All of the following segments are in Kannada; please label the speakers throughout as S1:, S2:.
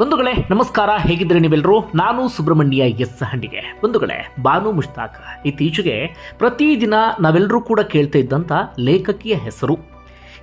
S1: ಬಂಧುಗಳೇ, ನಮಸ್ಕಾರ. ಹೇಗಿದ್ರೆ ನೀವೆಲ್ಲರೂ ನಾನು ಸುಬ್ರಹ್ಮಣ್ಯ ಎಸ್ ಹಂಡಿಗೆ. ಬಂಧುಗಳೇ ಬಾನು ಮುಷ್ತಾಕ್. ಇತ್ತೀಚೆಗೆ ಪ್ರತಿದಿನ ನಾವೆಲ್ಲರೂ ಕೂಡ ಕೇಳ್ತಾ ಇದ್ದಂಥ ಲೇಖಕಿಯ ಹೆಸರು.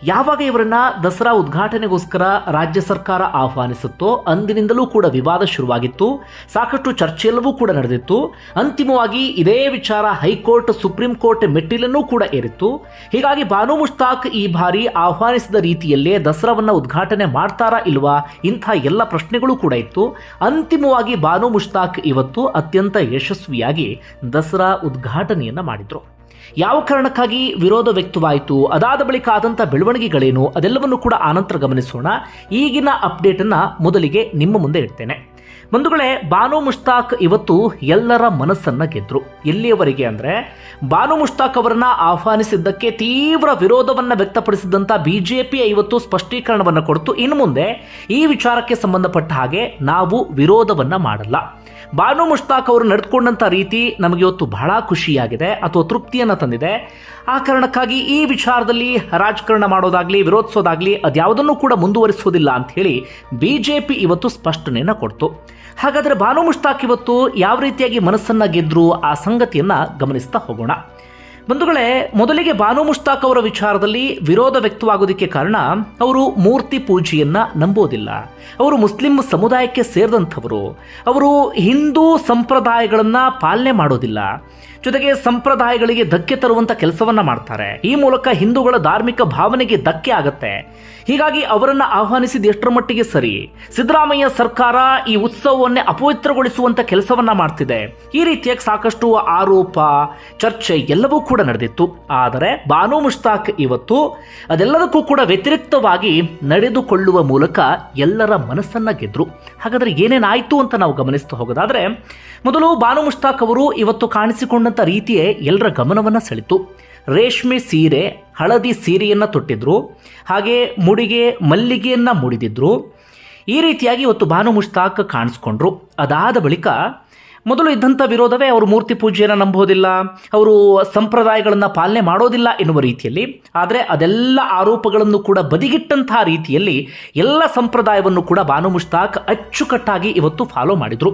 S1: ಯಾವಾಗ ಇವರನ್ನ ದಸರಾ ಉದ್ಘಾಟನೆಗೋಸ್ಕರ ರಾಜ್ಯ ಸರ್ಕಾರ ಆಹ್ವಾನಿಸುತ್ತೋ ಅಂದಿನಿಂದಲೂ ಕೂಡ ವಿವಾದ ಶುರುವಾಗಿತ್ತು. ಸಾಕಷ್ಟು ಚರ್ಚೆಯೆಲ್ಲವೂ ಕೂಡ ನಡೆದಿತ್ತು. ಅಂತಿಮವಾಗಿ ಇದೇ ವಿಚಾರ ಹೈಕೋರ್ಟ್, ಸುಪ್ರೀಂ ಕೋರ್ಟ್ ಮೆಟ್ಟಿಲನ್ನೂ ಕೂಡ ಏರಿತ್ತು. ಹೀಗಾಗಿ ಬಾನು ಮುಷ್ತಾಕ್ ಈ ಬಾರಿ ಆಹ್ವಾನಿಸಿದ ರೀತಿಯಲ್ಲೇ ದಸರಾವನ್ನ ಉದ್ಘಾಟನೆ ಮಾಡ್ತಾರಾ ಇಲ್ವಾ ಇಂಥ ಎಲ್ಲ ಪ್ರಶ್ನೆಗಳು ಕೂಡ ಇತ್ತು. ಅಂತಿಮವಾಗಿ ಬಾನು ಮುಷ್ತಾಕ್ ಇವತ್ತು ಅತ್ಯಂತ ಯಶಸ್ವಿಯಾಗಿ ದಸರಾ ಉದ್ಘಾಟನೆಯನ್ನ ಮಾಡಿದ್ರು. ಯಾವ ಕಾರಣಕ್ಕಾಗಿ ವಿರೋಧ ವ್ಯಕ್ತವಾಯಿತು, ಅದಾದ ಬಳಿಕ ಆದಂಥ ಬೆಳವಣಿಗೆಗಳೇನು, ಅದೆಲ್ಲವನ್ನು ಕೂಡ ಆನಂತರ ಗಮನಿಸೋಣ. ಈಗಿನ ಅಪ್ಡೇಟನ್ನು ಮೊದಲಿಗೆ ನಿಮ್ಮ ಮುಂದೆ ಇಡ್ತೇನೆ. ಬಂಧುಗಳೇ, ಬಾನು ಮುಷ್ತಾಕ್ ಇವತ್ತು ಎಲ್ಲರ ಮನಸ್ಸನ್ನ ಗೆದ್ರು. ಎಲ್ಲಿಯವರೆಗೆ ಅಂದ್ರೆ, ಬಾನು ಮುಷ್ತಾಕ್ ಅವರನ್ನ ಆಹ್ವಾನಿಸಿದ್ದಕ್ಕೆ ತೀವ್ರ ವಿರೋಧವನ್ನ ವ್ಯಕ್ತಪಡಿಸಿದಂತ ಬಿಜೆಪಿ ಇವತ್ತು ಸ್ಪಷ್ಟೀಕರಣವನ್ನು ಕೊಡ್ತು. ಇನ್ನು ಮುಂದೆ ಈ ವಿಚಾರಕ್ಕೆ ಸಂಬಂಧಪಟ್ಟ ಹಾಗೆ ನಾವು ವಿರೋಧವನ್ನ ಮಾಡಲ್ಲ. ಬಾನು ಮುಷ್ತಾಕ್ ಅವರು ನಡೆದುಕೊಂಡಂಥ ರೀತಿ ನಮಗೆ ಇವತ್ತು ಬಹಳ ಖುಷಿಯಾಗಿದೆ, ಅಥವಾ ತೃಪ್ತಿಯನ್ನು ತಂದಿದೆ. ಆ ಕಾರಣಕ್ಕಾಗಿ ಈ ವಿಚಾರದಲ್ಲಿ ರಾಜಕಾರಣ ಮಾಡೋದಾಗಲಿ, ವಿರೋಧಿಸೋದಾಗಲಿ ಅದ್ಯಾವುದನ್ನು ಕೂಡ ಮುಂದುವರಿಸುವುದಿಲ್ಲ ಅಂತ ಹೇಳಿ ಪಿ ಇವತ್ತು ಸ್ಪಷ್ಟನೆಯನ್ನು ಕೊಡ್ತು. ಹಾಗಾದರೆ ಬಾನು ಮುಷ್ತಾಕ್ ಇವತ್ತು ಯಾವ ರೀತಿಯಾಗಿ ಮನಸ್ಸನ್ನು ಗೆದ್ದರು ಆ ಸಂಗತಿಯನ್ನು ಗಮನಿಸ್ತಾ ಹೋಗೋಣ. ಬಂಧುಗಳೇ, ಮೊದಲಿಗೆ ಬಾನು ಮುಷ್ತಾಕ್ ಅವರ ವಿಚಾರದಲ್ಲಿ ವಿರೋಧ ವ್ಯಕ್ತವಾಗೋದಕ್ಕೆ ಕಾರಣ ಅವರು ಮೂರ್ತಿ ಪೂಜೆಯನ್ನ ನಂಬೋದಿಲ್ಲ ಅವರು ಮುಸ್ಲಿಂ ಸಮುದಾಯಕ್ಕೆ ಸೇರಿದಂಥವರು. ಅವರು ಹಿಂದೂ ಸಂಪ್ರದಾಯಗಳನ್ನ ಪಾಲನೆ ಮಾಡೋದಿಲ್ಲ ಜೊತೆಗೆ ಸಂಪ್ರದಾಯಗಳಿಗೆ ಧಕ್ಕೆ ತರುವಂತ ಕೆಲಸವನ್ನ ಮಾಡ್ತಾರೆ. ಈ ಮೂಲಕ ಹಿಂದೂಗಳ ಧಾರ್ಮಿಕ ಭಾವನೆಗೆ ಧಕ್ಕೆ ಆಗತ್ತೆ. ಹೀಗಾಗಿ ಅವರನ್ನ ಆಹ್ವಾನಿಸಿದ ಎಷ್ಟರ ಮಟ್ಟಿಗೆ ಸರಿ? ಸಿದ್ದರಾಮಯ್ಯ ಸರ್ಕಾರ ಈ ಉತ್ಸವವನ್ನೇ ಅಪವಿತ್ರಗೊಳಿಸುವಂತ ಕೆಲಸವನ್ನ ಮಾಡ್ತಿದೆ. ಈ ರೀತಿಯಾಗಿ ಸಾಕಷ್ಟು ಆರೋಪ, ಚರ್ಚೆ ಎಲ್ಲವೂ ನಡೆದಿತ್ತು. ಆದರೆ ಬಾನು ಮುಷ್ತಾಕ್ ಇವತ್ತು ಅದೆಲ್ಲದಕ್ಕೂ ಕೂಡ ವ್ಯತಿರಿಕ್ತವಾಗಿ ನಡೆದುಕೊಳ್ಳುವ ಮೂಲಕ ಎಲ್ಲರ ಮನಸ್ಸನ್ನ ಗೆದ್ರು. ಹಾಗಾದ್ರೆ ಏನೇನಾಯ್ತು ಅಂತ ನಾವು ಗಮನಿಸ್ತಾ ಹೋಗೋದಾದ್ರೆ, ಮೊದಲು ಬಾನು ಮುಷ್ತಾಕ್ ಅವರು ಇವತ್ತು ಕಾಣಿಸಿಕೊಂಡಂತ ರೀತಿಯೇ ಎಲ್ಲರ ಗಮನವನ್ನ ಸೆಳಿತು. ರೇಷ್ಮೆ ಸೀರೆ, ಹಳದಿ ಸೀರೆಯನ್ನ ತೊಟ್ಟಿದ್ರು. ಹಾಗೆ ಮುಡಿಗೆ, ಮಲ್ಲಿಗೆಯನ್ನ ಮುಡಿದಿದ್ರು. ಈ ರೀತಿಯಾಗಿ ಇವತ್ತು ಬಾನು ಮುಷ್ತಾಕ್ ಕಾಣಿಸ್ಕೊಂಡ್ರು. ಅದಾದ ಬಳಿಕ ಮೊದಲು ಇದ್ದಂಥ ವಿರೋಧವೇ ಅವರು ಮೂರ್ತಿ ಪೂಜೆಯನ್ನು ನಂಬೋದಿಲ್ಲ ಅವರು ಸಂಪ್ರದಾಯಗಳನ್ನು ಪಾಲನೆ ಮಾಡೋದಿಲ್ಲ ಎನ್ನುವ ರೀತಿಯಲ್ಲಿ. ಆದರೆ ಅದೆಲ್ಲ ಆರೋಪಗಳನ್ನು ಕೂಡ ಬದಿಗಿಟ್ಟಂತಹ ರೀತಿಯಲ್ಲಿ ಎಲ್ಲ ಸಂಪ್ರದಾಯವನ್ನು ಕೂಡ ಬಾನು ಮುಷ್ತಾಕ್ ಅಚ್ಚುಕಟ್ಟಾಗಿ ಇವತ್ತು ಫಾಲೋ ಮಾಡಿದ್ರು.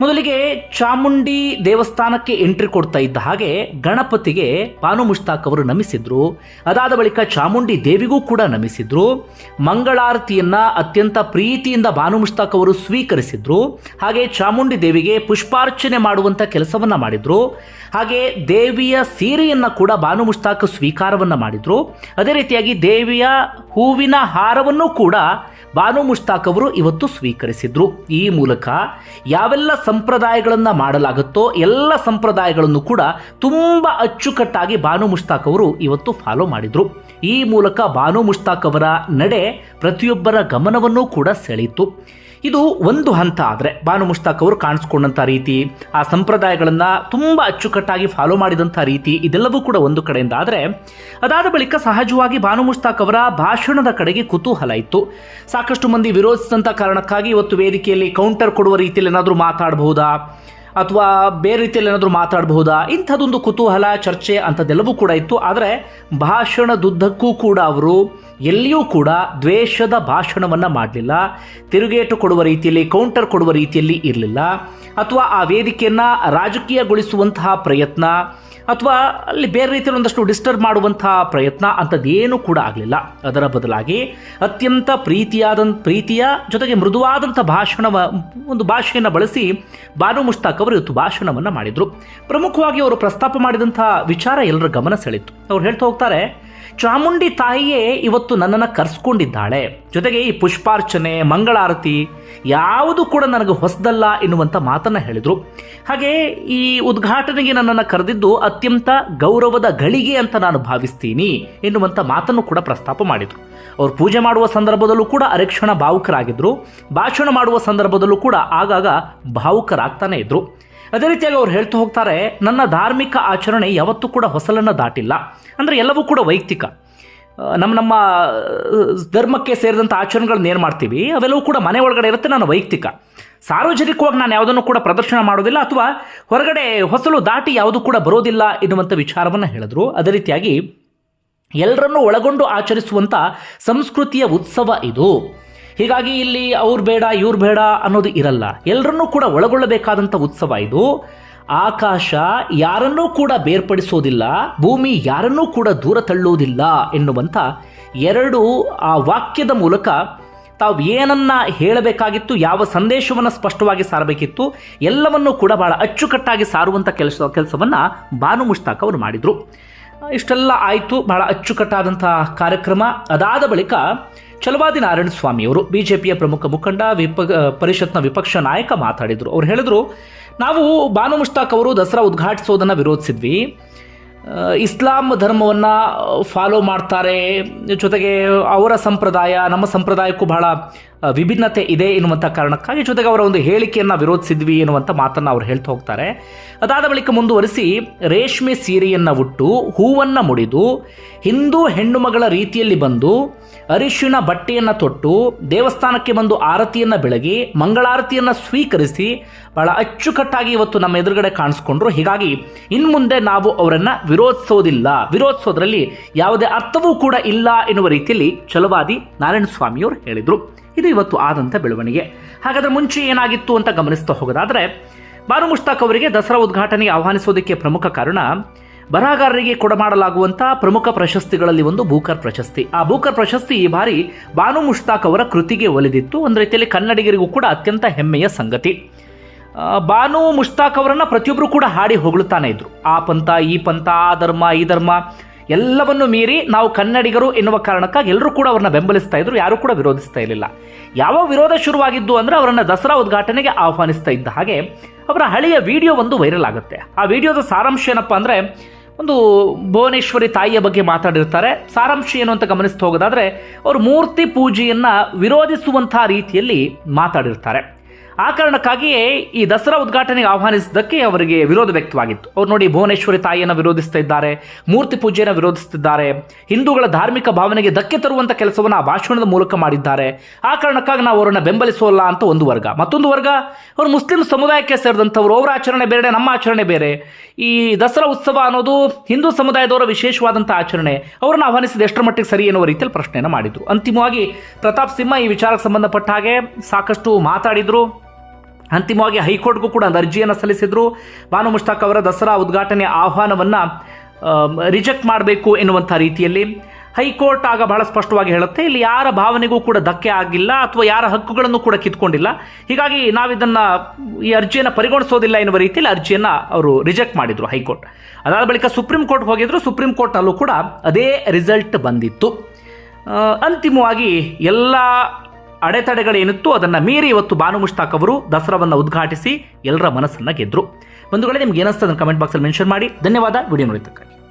S1: ಮೊದಲಿಗೆ ಚಾಮುಂಡಿ ದೇವಸ್ಥಾನಕ್ಕೆ ಎಂಟ್ರಿ ಕೊಡ್ತಾ ಇದ್ದ ಹಾಗೆ ಗಣಪತಿಗೆ ಬಾನು ಮುಷ್ತಾಕ್ ಅವರು ನಮಿಸಿದ್ರು. ಅದಾದ ಬಳಿಕ ಚಾಮುಂಡಿ ದೇವಿಗೂ ಕೂಡ ನಮಿಸಿದ್ರು. ಮಂಗಳಾರತಿಯನ್ನ ಅತ್ಯಂತ ಪ್ರೀತಿಯಿಂದ ಬಾನು ಮುಷ್ತಾಕ್ ಅವರು ಸ್ವೀಕರಿಸಿದ್ರು. ಹಾಗೆ ಚಾಮುಂಡಿ ದೇವಿಗೆ ಪುಷ್ಪಾರ್ಚನೆ ಮಾಡುವಂತ ಕೆಲಸವನ್ನ ಮಾಡಿದ್ರು. ಹಾಗೆ ದೇವಿಯ ಸೀರೆಯನ್ನ ಕೂಡ ಬಾನು ಮುಷ್ತಾಕ್ ಸ್ವೀಕಾರವನ್ನ ಮಾಡಿದ್ರು. ಅದೇ ರೀತಿಯಾಗಿ ದೇವಿಯ ಹೂವಿನ ಹಾರವನ್ನು ಕೂಡ ಬಾನು ಮುಷ್ತಾಕ್ ಅವರು ಇವತ್ತು ಸ್ವೀಕರಿಸಿದ್ರು. ಈ ಮೂಲಕ ಯಾವೆಲ್ಲ ಸಂಪ್ರದಾಯಗಳನ್ನು ಮಾಡಲಾಗುತ್ತೋ ಎಲ್ಲ ಸಂಪ್ರದಾಯಗಳನ್ನು ಕೂಡ ತುಂಬ ಅಚ್ಚುಕಟ್ಟಾಗಿ ಬಾನು ಮುಷ್ತಾಕ್ ಅವರು ಇವತ್ತು ಫಾಲೋ ಮಾಡಿದ್ರು. ಈ ಮೂಲಕ ಬಾನು ಮುಷ್ತಾಕ್ ಅವರ ನಡೆ ಪ್ರತಿಯೊಬ್ಬರ ಗಮನವನ್ನೂ ಕೂಡ ಸೆಳೆಯಿತು. ಇದು ಒಂದು ಹಂತ ಆದರೆ ಬಾನು ಮುಷ್ತಾಕ್ ಅವರು ಕಾಣಿಸ್ಕೊಂಡಂಥ ರೀತಿ, ಆ ಸಂಪ್ರದಾಯಗಳನ್ನು ತುಂಬ ಅಚ್ಚುಕಟ್ಟಾಗಿ ಫಾಲೋ ಮಾಡಿದಂಥ ರೀತಿ ಇದೆಲ್ಲವೂ ಕೂಡ ಒಂದು ಕಡೆಯಿಂದ. ಆದರೆ ಅದಾದ ಬಳಿಕ ಸಹಜವಾಗಿ ಬಾನು ಮುಷ್ತಾಕ್ ಅವರ ಭಾಷಣದ ಕಡೆಗೆ ಕುತೂಹಲ ಇತ್ತು. ಸಾಕಷ್ಟು ಮಂದಿ ವಿರೋಧಿಸಿದಂಥ ಕಾರಣಕ್ಕಾಗಿ ಇವತ್ತು ವೇದಿಕೆಯಲ್ಲಿ ಕೌಂಟರ್ ಕೊಡುವ ರೀತಿಯಲ್ಲಿ ಏನಾದರೂ ಮಾತಾಡಬಹುದಾ? ಅಥವಾ ಬೇರೆ ರೀತಿಯಲ್ಲಿ ಏನಾದರೂ ಮಾತಾಡಬಹುದಾ? ಇಂಥದ್ದೊಂದು ಕುತೂಹಲ, ಚರ್ಚೆ ಅಂಥದ್ದೆಲ್ಲವೂ ಕೂಡ ಇತ್ತು. ಆದರೆ ಭಾಷಣದುದ್ದಕ್ಕೂ ಕೂಡ ಅವರು ಎಲ್ಲಿಯೂ ಕೂಡ ದ್ವೇಷದ ಭಾಷಣವನ್ನು ಮಾಡಲಿಲ್ಲ. ತಿರುಗೇಟು ಕೊಡುವ ರೀತಿಯಲ್ಲಿ ಕೌಂಟರ್ ಕೊಡುವ ರೀತಿಯಲ್ಲಿ ಇರಲಿಲ್ಲ. ಅಥವಾ ಆ ವೇದಿಕೆಯನ್ನು ರಾಜಕೀಯಗೊಳಿಸುವಂತಹ ಪ್ರಯತ್ನ, ಅಥವಾ ಅಲ್ಲಿ ಬೇರೆ ರೀತಿಯಲ್ಲಿ ಒಂದಷ್ಟು ಡಿಸ್ಟರ್ಬ್ ಮಾಡುವಂತಹ ಪ್ರಯತ್ನ ಅಂಥದ್ದೇನೂ ಕೂಡ ಆಗಲಿಲ್ಲ. ಅದರ ಬದಲಾಗಿ ಅತ್ಯಂತ ಪ್ರೀತಿಯಾದ ಪ್ರೀತಿಯ ಜೊತೆಗೆ ಮೃದುವಾದಂಥ ಭಾಷಣ ಒಂದು ಭಾಷೆಯನ್ನು ಬಳಸಿ ಬಾನು ಮುಷ್ತಾಕ್ ಅವರು ಇವತ್ತು ಭಾಷಣವನ್ನು ಮಾಡಿದರು. ಪ್ರಮುಖವಾಗಿ ಅವರು ಪ್ರಸ್ತಾಪ ಮಾಡಿದಂಥ ವಿಚಾರ ಎಲ್ಲರ ಗಮನ ಸೆಳೆಯಿತು. ಅವ್ರು ಹೇಳ್ತಾ ಹೋಗ್ತಾರೆ ಚಾಮುಂಡಿ ತಾಯಿಯೇ ಇವತ್ತು ನನ್ನನ್ನು ಕರೆಸ್ಕೊಂಡಿದ್ದಾಳೆ. ಜೊತೆಗೆ ಈ ಪುಷ್ಪಾರ್ಚನೆ, ಮಂಗಳಾರತಿ ಯಾವುದು ಕೂಡ ನನಗೆ ಹೊಸದಲ್ಲ ಎನ್ನುವಂಥ ಮಾತನ್ನು ಹೇಳಿದರು. ಹಾಗೆ ಈ ಉದ್ಘಾಟನೆಗೆ ನನ್ನನ್ನು ಕರೆದಿದ್ದು ಅತ್ಯಂತ ಗೌರವದ ಗಳಿಗೆ ಅಂತ ನಾನು ಭಾವಿಸ್ತೀನಿ ಎನ್ನುವಂಥ ಮಾತನ್ನು ಕೂಡ ಪ್ರಸ್ತಾಪ ಮಾಡಿದರು. ಅವರು ಪೂಜೆ ಮಾಡುವ ಸಂದರ್ಭದಲ್ಲೂ ಕೂಡ ಅರೆಕ್ಷಣ ಭಾವುಕರಾಗಿದ್ದರು ಭಾಷಣ ಮಾಡುವ ಸಂದರ್ಭದಲ್ಲೂ ಕೂಡ ಆಗಾಗ ಭಾವುಕರಾಗ್ತಾನೆ ಇದ್ರು. ಅದೇ ರೀತಿಯಾಗಿ ಅವ್ರು ಹೇಳ್ತಾ ಹೋಗ್ತಾರೆ, ನನ್ನ ಧಾರ್ಮಿಕ ಆಚರಣೆ ಯಾವತ್ತೂ ಕೂಡ ಹೊಸಲನ್ನು ದಾಟಿಲ್ಲ. ಅಂದರೆ ಎಲ್ಲವೂ ಕೂಡ ವೈಯಕ್ತಿಕ. ನಮ್ಮ ನಮ್ಮ ಧರ್ಮಕ್ಕೆ ಸೇರಿದಂಥ ಆಚರಣೆಗಳನ್ನ ಏನು ಮಾಡ್ತೀವಿ, ಅವೆಲ್ಲವೂ ಕೂಡ ಮನೆ ಒಳಗಡೆ ಇರುತ್ತೆ, ನಾನು ವೈಯಕ್ತಿಕ. ಸಾರ್ವಜನಿಕವಾಗಿ ನಾನು ಯಾವುದನ್ನು ಕೂಡ ಪ್ರದರ್ಶನ ಮಾಡೋದಿಲ್ಲ, ಅಥವಾ ಹೊರಗಡೆ ಹೊಸಲು ದಾಟಿ ಯಾವುದು ಕೂಡ ಬರೋದಿಲ್ಲ ಎನ್ನುವಂಥ ವಿಚಾರವನ್ನು ಹೇಳಿದ್ರು. ಅದೇ ರೀತಿಯಾಗಿ, ಎಲ್ಲರನ್ನೂ ಒಳಗೊಂಡು ಆಚರಿಸುವಂಥ ಸಂಸ್ಕೃತಿಯ ಉತ್ಸವ ಇದು. ಹೀಗಾಗಿ ಇಲ್ಲಿ ಅವ್ರು ಬೇಡ, ಇವ್ರು ಬೇಡ ಅನ್ನೋದು ಇರಲ್ಲ. ಎಲ್ಲರನ್ನೂ ಕೂಡ ಒಳಗೊಳ್ಳಬೇಕಾದಂಥ ಉತ್ಸವ ಇದು. ಆಕಾಶ ಯಾರನ್ನೂ ಕೂಡ ಬೇರ್ಪಡಿಸೋದಿಲ್ಲ, ಭೂಮಿ ಯಾರನ್ನೂ ಕೂಡ ದೂರ ತಳ್ಳುವುದಿಲ್ಲ ಎನ್ನುವಂಥ ಎರಡು ಆ ವಾಕ್ಯದ ಮೂಲಕ ತಾವು ಏನನ್ನ ಹೇಳಬೇಕಾಗಿತ್ತು, ಯಾವ ಸಂದೇಶವನ್ನು ಸ್ಪಷ್ಟವಾಗಿ ಸಾರಬೇಕಿತ್ತು, ಎಲ್ಲವನ್ನೂ ಕೂಡ ಬಹಳ ಅಚ್ಚುಕಟ್ಟಾಗಿ ಸಾರುವಂಥ ಕೆಲಸ, ಕೆಲಸವನ್ನು ಬಾನು ಮುಷ್ತಾಕ್ ಅವರು ಮಾಡಿದರು. ಇಷ್ಟೆಲ್ಲ ಆಯಿತು, ಬಹಳ ಅಚ್ಚುಕಟ್ಟಾದಂಥ ಕಾರ್ಯಕ್ರಮ. ಅದಾದ ಬಳಿಕ ಚಲವಾದಿ ನಾರಾಯಣ ಸ್ವಾಮಿಯವರು ಬಿ ಜೆ ಪಿಯ ಪ್ರಮುಖ ಮುಖಂಡ, ವಿಪ ಪರಿಷತ್ನ ವಿಪಕ್ಷ ನಾಯಕ ಮಾತಾಡಿದರು. ಅವ್ರು ಹೇಳಿದ್ರು, ನಾವು ಬಾನು ಮುಷ್ತಾಕ್ ಅವರು ದಸರಾ ಉದ್ಘಾಟಿಸೋದನ್ನು ವಿರೋಧಿಸಿದ್ವಿ. ಇಸ್ಲಾಂ ಧರ್ಮವನ್ನು ಫಾಲೋ ಮಾಡ್ತಾರೆ. ಜೊತೆಗೆ ಅವರ ಸಂಪ್ರದಾಯ, ನಮ್ಮ ಸಂಪ್ರದಾಯಕ್ಕೂ ಬಹಳ ವಿಭಿನ್ನತೆ ಇದೆ ಎನ್ನುವಂಥ ಕಾರಣಕ್ಕಾಗಿ ಜೊತೆಗೆ ಅವರ ಒಂದು ಹೇಳಿಕೆಯನ್ನು ವಿರೋಧಿಸಿದ್ವಿ ಎನ್ನುವಂಥ ಮಾತನ್ನು ಅವರು ಹೇಳ್ತಾ ಹೋಗ್ತಾರೆ. ಅದಾದ ಬಳಿಕ ಮುಂದುವರಿಸಿ, ರೇಷ್ಮೆ ಸೀರೆಯನ್ನು ಉಟ್ಟು ಹೂವನ್ನು ಮುಡಿದು, ಹಿಂದೂ ಹೆಣ್ಣು ಮಗಳ ರೀತಿಯಲ್ಲಿ ಬಂದು ಅರಿಶಿನ ಬಟ್ಟೆಯನ್ನು ತೊಟ್ಟು, ದೇವಸ್ಥಾನಕ್ಕೆ ಬಂದು ಆರತಿಯನ್ನು ಬೆಳಗಿ, ಮಂಗಳಾರತಿಯನ್ನು ಸ್ವೀಕರಿಸಿ, ಬಹಳ ಅಚ್ಚುಕಟ್ಟಾಗಿ ಇವತ್ತು ನಮ್ಮ ಎದುರುಗಡೆ ಕಾಣಿಸ್ಕೊಂಡ್ರು. ಹೀಗಾಗಿ, ಇನ್ಮುಂದೆ ನಾವು ಅವರನ್ನು ವಿರೋಧಿಸೋದಿಲ್ಲ. ವಿರೋಧಿಸೋದ್ರಲ್ಲಿ ಯಾವುದೇ ಅರ್ಥವೂ ಕೂಡ ಇಲ್ಲ ಎನ್ನುವ ರೀತಿಯಲ್ಲಿ ಛಲವಾದಿ ನಾರಾಯಣ ಸ್ವಾಮಿಯವರು ಹೇಳಿದರು. ಇದು ಇವತ್ತು ಆದಂಥ ಬೆಳವಣಿಗೆ. ಹಾಗಾದರೆ ಮುಂಚೆ ಏನಾಗಿತ್ತು ಅಂತ ಗಮನಿಸ್ತಾ ಹೋಗೋದಾದರೆ, ಬಾನು ಮುಷ್ತಾಕ್ ಅವರಿಗೆ ದಸರಾ ಉದ್ಘಾಟನೆಗೆ ಆಹ್ವಾನಿಸೋದಕ್ಕೆ ಪ್ರಮುಖ ಕಾರಣ, ಬರಹಗಾರರಿಗೆ ಕೊಡಮಾಡಲಾಗುವಂಥ ಪ್ರಮುಖ ಪ್ರಶಸ್ತಿಗಳಲ್ಲಿ ಒಂದು ಬೂಕರ್ ಪ್ರಶಸ್ತಿ. ಆ ಬೂಕರ್ ಪ್ರಶಸ್ತಿ ಈ ಬಾರಿ ಬಾನು ಮುಷ್ತಾಕ್ ಅವರ ಕೃತಿಗೆ ಒಲಿದಿತ್ತು. ಒಂದು ರೀತಿಯಲ್ಲಿ ಕನ್ನಡಿಗರಿಗೂ ಕೂಡ ಅತ್ಯಂತ ಹೆಮ್ಮೆಯ ಸಂಗತಿ. ಬಾನು ಮುಷ್ತಾಕ್ ಅವರನ್ನು ಪ್ರತಿಯೊಬ್ಬರು ಕೂಡ ಹಾಡಿ ಹೊಗಳುತ್ತಾನೆ ಇದ್ರು. ಆ ಪಂಥ, ಈ ಪಂಥ, ಆ ಧರ್ಮ, ಈ ಧರ್ಮ ಎಲ್ಲವನ್ನು ಮೀರಿ ನಾವು ಕನ್ನಡಿಗರು ಎನ್ನುವ ಕಾರಣಕ್ಕಾಗಿ ಎಲ್ಲರೂ ಕೂಡ ಅವ್ರನ್ನ ಬೆಂಬಲಿಸ್ತಾ ಇದ್ರು, ಯಾರು ಕೂಡ ವಿರೋಧಿಸ್ತಾ ಇರಲಿಲ್ಲ. ಯಾವ ವಿರೋಧ ಶುರುವಾಗಿದ್ದು ಅಂದರೆ ಅವರನ್ನು ದಸರಾ ಉದ್ಘಾಟನೆಗೆ ಆಹ್ವಾನಿಸ್ತಾ ಇದ್ದ ಹಾಗೆ ಅವರ ಹಳೆಯ ವಿಡಿಯೋ ಒಂದು ವೈರಲ್ ಆಗುತ್ತೆ. ಆ ವಿಡಿಯೋದ ಸಾರಾಂಶ ಏನಪ್ಪ ಅಂದರೆ ಒಂದು ಭುವನೇಶ್ವರಿ ತಾಯಿಯ ಬಗ್ಗೆ ಮಾತಾಡಿರ್ತಾರೆ. ಸಾರಾಂಶ ಏನು ಅಂತ ಗಮನಿಸ್ತಾ ಹೋಗೋದಾದ್ರೆ, ಅವರು ಮೂರ್ತಿ ಪೂಜೆಯನ್ನು ವಿರೋಧಿಸುವಂಥ ರೀತಿಯಲ್ಲಿ ಮಾತಾಡಿರ್ತಾರೆ. ಆ ಕಾರಣಕ್ಕಾಗಿಯೇ ಈ ದಸರಾ ಉದ್ಘಾಟನೆಗೆ ಆಹ್ವಾನಿಸಿದ್ದಕ್ಕೆ ಅವರಿಗೆ ವಿರೋಧ ವ್ಯಕ್ತವಾಗಿತ್ತು. ಅವ್ರು ನೋಡಿ ಭುವನೇಶ್ವರಿ ತಾಯಿಯನ್ನು ವಿರೋಧಿಸ್ತಾ ಮೂರ್ತಿ ಪೂಜೆಯನ್ನು ವಿರೋಧಿಸುತ್ತಿದ್ದಾರೆ ಹಿಂದೂಗಳ ಧಾರ್ಮಿಕ ಭಾವನೆಗೆ ಧಕ್ಕೆ ತರುವಂಥ ಕೆಲಸವನ್ನು ಆ ಭಾಷಣದ ಮೂಲಕ ಮಾಡಿದ್ದಾರೆ. ಆ ಕಾರಣಕ್ಕಾಗಿ ನಾವು ಅವರನ್ನು ಬೆಂಬಲಿಸೋಲ್ಲ ಅಂತ ಒಂದು ವರ್ಗ. ಮತ್ತೊಂದು ವರ್ಗ, ಅವರು ಮುಸ್ಲಿಂ ಸಮುದಾಯಕ್ಕೆ ಸೇರಿದಂಥವ್ರು, ಅವರ ಆಚರಣೆ ಬೇರೆ, ನಮ್ಮ ಆಚರಣೆ ಬೇರೆ. ಈ ದಸರಾ ಉತ್ಸವ ಅನ್ನೋದು ಹಿಂದೂ ಸಮುದಾಯದವರ ವಿಶೇಷವಾದಂಥ ಆಚರಣೆ. ಅವರನ್ನು ಆಹ್ವಾನಿಸಿದ ಎಷ್ಟರ ಮಟ್ಟಿಗೆ ಸರಿ ಎನ್ನುವ ರೀತಿಯಲ್ಲಿ ಪ್ರಶ್ನೆಯನ್ನು ಮಾಡಿದರು ಅಂತಿಮವಾಗಿ ಪ್ರತಾಪ್ ಸಿಂಹ ಈ ವಿಚಾರಕ್ಕೆ ಸಂಬಂಧಪಟ್ಟ ಹಾಗೆ ಸಾಕಷ್ಟು ಮಾತಾಡಿದರು. ಅಂತಿಮವಾಗಿ ಹೈಕೋರ್ಟ್ಗೂ ಕೂಡ ಒಂದು ಅರ್ಜಿಯನ್ನು ಸಲ್ಲಿಸಿದ್ರು. ಬಾನು ಮುಷ್ತಾಕ್ ಅವರ ದಸರಾ ಉದ್ಘಾಟನೆ ಆಹ್ವಾನವನ್ನು ರಿಜೆಕ್ಟ್ ಮಾಡಬೇಕು ಎನ್ನುವಂಥ ರೀತಿಯಲ್ಲಿ ಹೈಕೋರ್ಟ್ ಆಗ ಬಹಳ ಸ್ಪಷ್ಟವಾಗಿ ಹೇಳುತ್ತೆ, ಇಲ್ಲಿ ಯಾರ ಭಾವನೆಗೂ ಕೂಡ ಧಕ್ಕೆ ಆಗಿಲ್ಲ ಅಥವಾ ಯಾರ ಹಕ್ಕುಗಳನ್ನು ಕೂಡ ಕಿತ್ಕೊಂಡಿಲ್ಲ. ಹೀಗಾಗಿ ನಾವಿದನ್ನು ಈ ಅರ್ಜಿಯನ್ನು ಪರಿಗಣಿಸೋದಿಲ್ಲ ಎನ್ನುವ ರೀತಿಯಲ್ಲಿ ಅರ್ಜಿಯನ್ನು ಅವರು ರಿಜೆಕ್ಟ್ ಮಾಡಿದರು ಹೈಕೋರ್ಟ್. ಅದಾದ ಬಳಿಕ ಸುಪ್ರೀಂ ಕೋರ್ಟ್ ಹೋಗಿದ್ರು, ಸುಪ್ರೀಂ ಕೋರ್ಟ್ನಲ್ಲೂ ಕೂಡ ಅದೇ ರಿಸಲ್ಟ್ ಬಂದಿತ್ತು. ಅಂತಿಮವಾಗಿ ಎಲ್ಲ ಅಡೆತಡೆಗಳೇನಿತ್ತು ಅದನ್ನು ಮೀರಿ ಇವತ್ತು ಬಾನು ಮುಷ್ತಾಕ್ ಅವರು ದಸರಾವನ್ನು ಉದ್ಘಾಟಿಸಿ ಎಲ್ಲರ ಮನಸ್ಸನ್ನು ಗೆದ್ದರು ಬಂಧುಗಳೇ, ನಿಮ್ಗೆ ಏನಿಸ್ತದೆ ಕಮೆಂಟ್ ಬಾಕ್ಸಲ್ಲಿ ಮೆನ್ಷನ್ ಮಾಡಿ. ಧನ್ಯವಾದ. ವಿಡಿಯೋ ನೋಡಿದ್ದಕ್ಕಾಗಿ.